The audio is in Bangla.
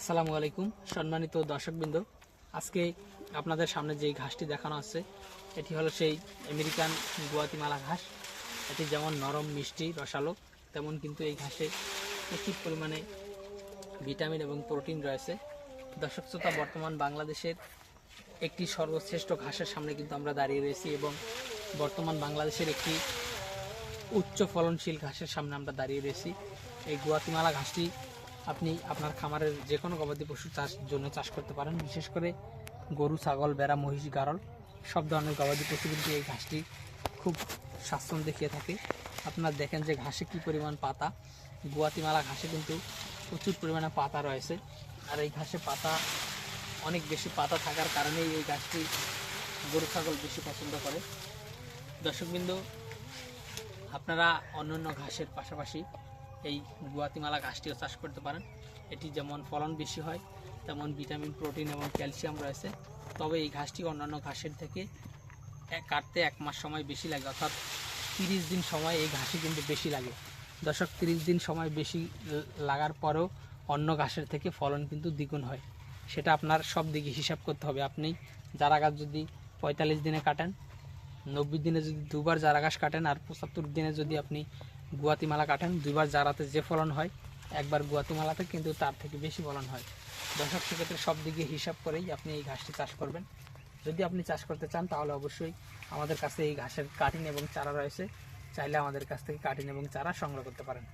আসসালামু আলাইকুম, সম্মানিত দর্শকবৃন্দ। আজকে আপনাদের সামনে যে ঘাসটি দেখানো আছে, এটি হলো সেই আমেরিকান গুয়াতিমালা ঘাস। এটি যেমন নরম, মিষ্টি, রসালো, তেমন কিন্তু এই ঘাসে প্রচুর পরিমাণে ভিটামিন এবং প্রোটিন রয়েছে। দর্শক শ্রোতা, বর্তমান বাংলাদেশের একটি সর্বশ্রেষ্ঠ ঘাসের সামনে কিন্তু আমরা দাঁড়িয়ে রয়েছি এবং বর্তমান বাংলাদেশের একটি উচ্চ ফলনশীল ঘাসের সামনে আমরা দাঁড়িয়ে রয়েছি। এই গুয়াতিমালা ঘাসটি আপনি আপনার খামারের যে কোনো গবাদি পশু চাষ জন্য চাষ করতে পারেন। বিশেষ করে গরু, ছাগল বেড়া মহিষ, গারল সব ধরনের গবাদি পশু কিন্তু এই ঘাসটি খুব স্বাচ্ছন্দ্যে খেয়ে থাকে। আপনার দেখেন যে ঘাসে কি পরিমাণ পাতা। গুয়াতিমালা ঘাসে কিন্তু প্রচুর পরিমাণে পাতা রয়েছে। আর এই ঘাসে পাতা, অনেক বেশি পাতা থাকার কারণেই এই গাছটি গরু, ছাগল বেশি পছন্দ করে। দর্শকবৃন্দ, আপনারা অন্যান্য ঘাসের পাশাপাশি এই গুয়াতিমালা ঘাসটিও চাষ করতে পারেন। এটি যেমন ফলন বেশি হয়, তেমন ভিটামিন, প্রোটিন এবং ক্যালসিয়াম রয়েছে। তবে এই ঘাসটি অন্যান্য ঘাসের থেকে কাটতে এক মাস সময় বেশি লাগে, অর্থাৎ তিরিশ দিন সময় এই ঘাসে কিন্তু বেশি লাগে। দশক তিরিশ দিন সময় বেশি লাগার পরেও অন্য ঘাসের থেকে ফলন কিন্তু দ্বিগুণ হয়। সেটা আপনার সব দিকে হিসাব করতে হবে। আপনি যারা গাছ যদি পঁয়তাল্লিশ দিনে কাটেন, নব্বই দিনে যদি দুবার জারা ঘাস কাটেন, আর পঁচাত্তর দিনে যদি আপনি গুয়াতিমালা কাটেন, দুইবার জারাতে যে ফলন হয়, একবার গুয়াতি মালাতে কিন্তু তার থেকে বেশি ফলন হয়। দর্শক, সেক্ষেত্রে সব দিকে হিসাব করেই আপনি এই ঘাসটি চাষ করবেন। যদি আপনি চাষ করতে চান, তাহলে অবশ্যই আমাদের কাছে এই ঘাসের কাটিং এবং চারা রয়েছে। চাইলে আমাদের কাছ থেকে কাটিং এবং চারা সংগ্রহ করতে পারেন।